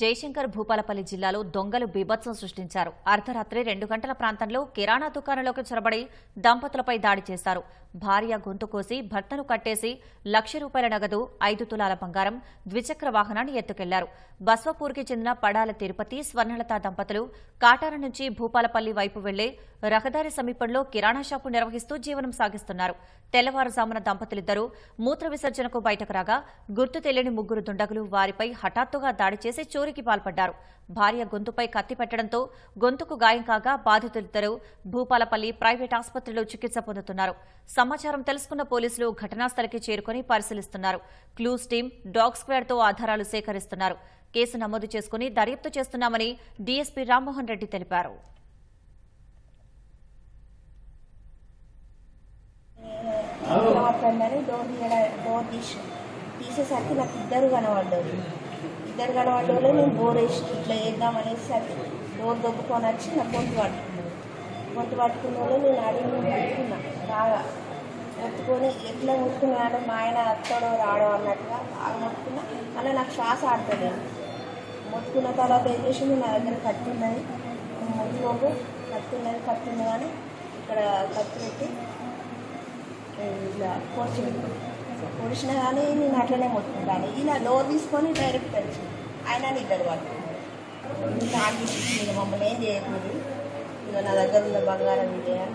జయశంకర్ భూపాలపల్లి జిల్లాలో దొంగలు బీభత్సం సృష్టించారు. అర్ధరాత్రి రెండు గంటల ప్రాంతంలో కిరాణా దుకాణంలోకి చొరబడి దంపతులపై దాడి చేశారు. భార్య గొంతు కోసి భర్తను కట్టేసి లక్ష రూపాయల నగదు ఐదు తులాల బంగారం ద్విచక్ర వాహనాన్ని ఎత్తుకెళ్ళారు. బస్వపూర్కి చెందిన పడాల తిరుపతి స్వర్ణలత దంపతులు కాటార నుంచి భూపాలపల్లి వైపు వెళ్ళే రహదారి సమీపంలో కిరాణా షాపు నిర్వహిస్తూ జీవనం సాగిస్తున్నారు. తెల్లవారుజామున దంపతులిద్దరూ మూత్ర విసర్జనకు బయటకు రాగా గుర్తు తెలియని ముగ్గురు దుండగులు వారిపై హఠాత్తుగా దాడి చేసి చోరీకి పాల్పడ్డారు. భార్య గొంతుపై కత్తి పెట్టడంతో గొంతుకు గాయం కాగా బాధితులిద్దరూ భూపాలపల్లి ప్రైవేట్ ఆసుపత్రిలో చికిత్స పొందుతున్నారు. సమాచారం తెలుసుకున్న పోలీసులు ఘటనాస్థలికి చేరుకుని పరిశీలిస్తున్నారు. క్లూస్ టీం డాగ్ స్క్వేర్తో ఆధారాలు సేకరిస్తున్నారు. కేసు నమోదు చేసుకుని దర్యాప్తు చేస్తున్నామని డీఎస్పీ రామ్మోహన్ రెడ్డి తెలిపారు. మాట్లాడినారు డోర్ డోర్ తీసి తీసేసరికి నాకు ఇద్దరు కనబడ్డారు. ఇద్దరు కనబడ్డారు నేను బోర్ వేసి ఇట్లా వేద్దాం అది డోర్ దొబ్బుకొని వచ్చి నా గొంతు పట్టుకున్నాను గొంతు పట్టుకున్న వాళ్ళు నేను అడిగి ముట్టుకున్నా బాగా ముట్టుకొని ఎట్లా ముట్టుకున్నా అంటే మా ఆయన అత్తడో రాడో అన్నట్టుగా బాగా ముట్టుకున్నా. అలా నాకు శ్వాస ఆడతలేదు ముట్టుకున్న తర్వాత ఏం చేసింది? నా దగ్గర కత్తి ఉన్నది ముట్టుకోకు. కత్తి ఉన్నది కానీ ఇక్కడ కత్తి పెట్టి ఇలా పొడిచి పొడిచిన కానీ నేను అట్లనే ముట్టుకుంటాను ఇలా లోన్ తీసుకొని డైరెక్ట్ తెలిసి ఆయన ఇద్దరు వాళ్ళు. నాకు మమ్మల్ని ఏం చేయకూడదు. ఇక నా దగ్గర ఉన్న బంగారం ఇదే అని